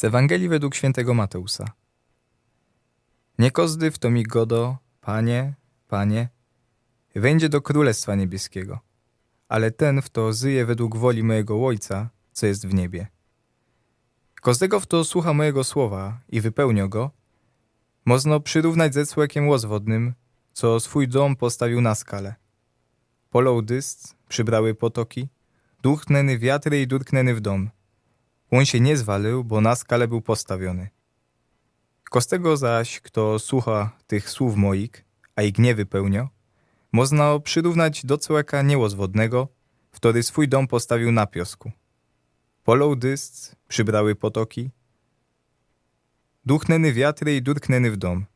Z Ewangelii według świętego Mateusa. Nie kozdy w to mi godo, panie, panie, wejdzie do królestwa niebieskiego, ale ten, w to zyje według woli mojego Ojca, co jest w niebie. Kozdego w to słucha mojego słowa i wypełnia go, można przyrównać ze człowiekiem łozwodnym, co swój dom postawił na skalę. Polał dyst, przybrały potoki, duchnęny wiatry i durknęny w dom. On się nie zwalił, bo na skalę był postawiony. Kostego zaś, kto słucha tych słów moich, a ich nie wypełnia, można przyrównać do człowieka niełozwodnego, który swój dom postawił na piosku. Polał dyst, przybrały potoki, duchnęny wiatry i durknęny w dom.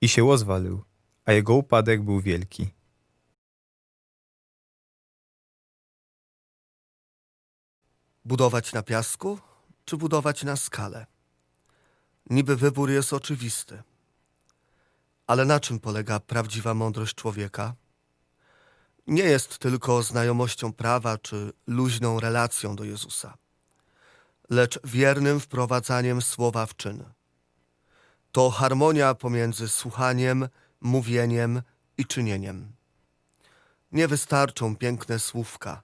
I się ozwalił, a jego upadek był wielki. Budować na piasku czy budować na skale? Niby wybór jest oczywisty. Ale na czym polega prawdziwa mądrość człowieka? Nie jest tylko znajomością prawa czy luźną relacją do Jezusa, lecz wiernym wprowadzaniem słowa w czyn. To harmonia pomiędzy słuchaniem, mówieniem i czynieniem. Nie wystarczą piękne słówka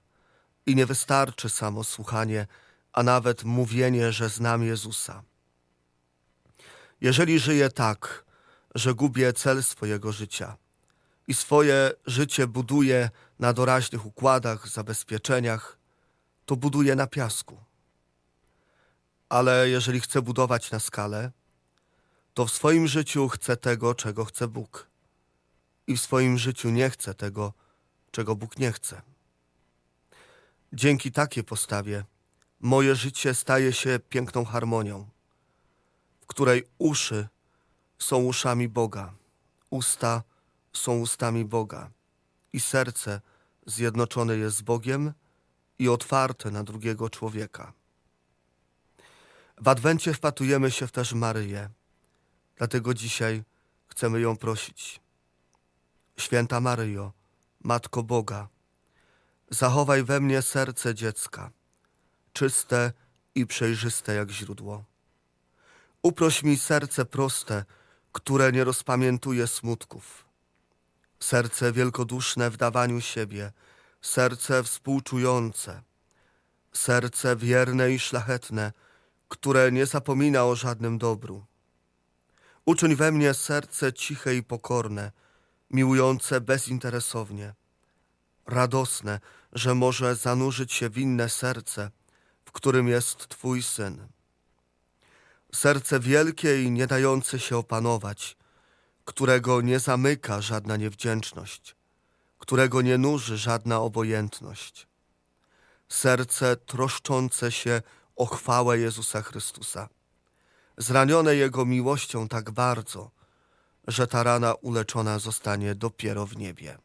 i nie wystarczy samo słuchanie, a nawet mówienie, że znam Jezusa. Jeżeli żyję tak, że gubię cel swojego życia i swoje życie buduję na doraźnych układach, zabezpieczeniach, to buduję na piasku. Ale jeżeli chcę budować na skalę, to w swoim życiu chcę tego, czego chce Bóg. I w swoim życiu nie chcę tego, czego Bóg nie chce. Dzięki takiej postawie moje życie staje się piękną harmonią, w której uszy są uszami Boga, usta są ustami Boga i serce zjednoczone jest z Bogiem i otwarte na drugiego człowieka. W Adwencie wpatrujemy się w też Maryję, dlatego dzisiaj chcemy ją prosić. Święta Maryjo, Matko Boga, zachowaj we mnie serce dziecka, czyste i przejrzyste jak źródło. Uproś mi serce proste, które nie rozpamiętuje smutków. Serce wielkoduszne w dawaniu siebie, serce współczujące, serce wierne i szlachetne, które nie zapomina o żadnym dobru. Uczyń we mnie serce ciche i pokorne, miłujące bezinteresownie, radosne, że może zanurzyć się w inne serce, którym jest Twój syn. Serce wielkie i nie dające się opanować, którego nie zamyka żadna niewdzięczność, którego nie nuży żadna obojętność. Serce troszczące się o chwałę Jezusa Chrystusa, zranione Jego miłością tak bardzo, że ta rana uleczona zostanie dopiero w niebie.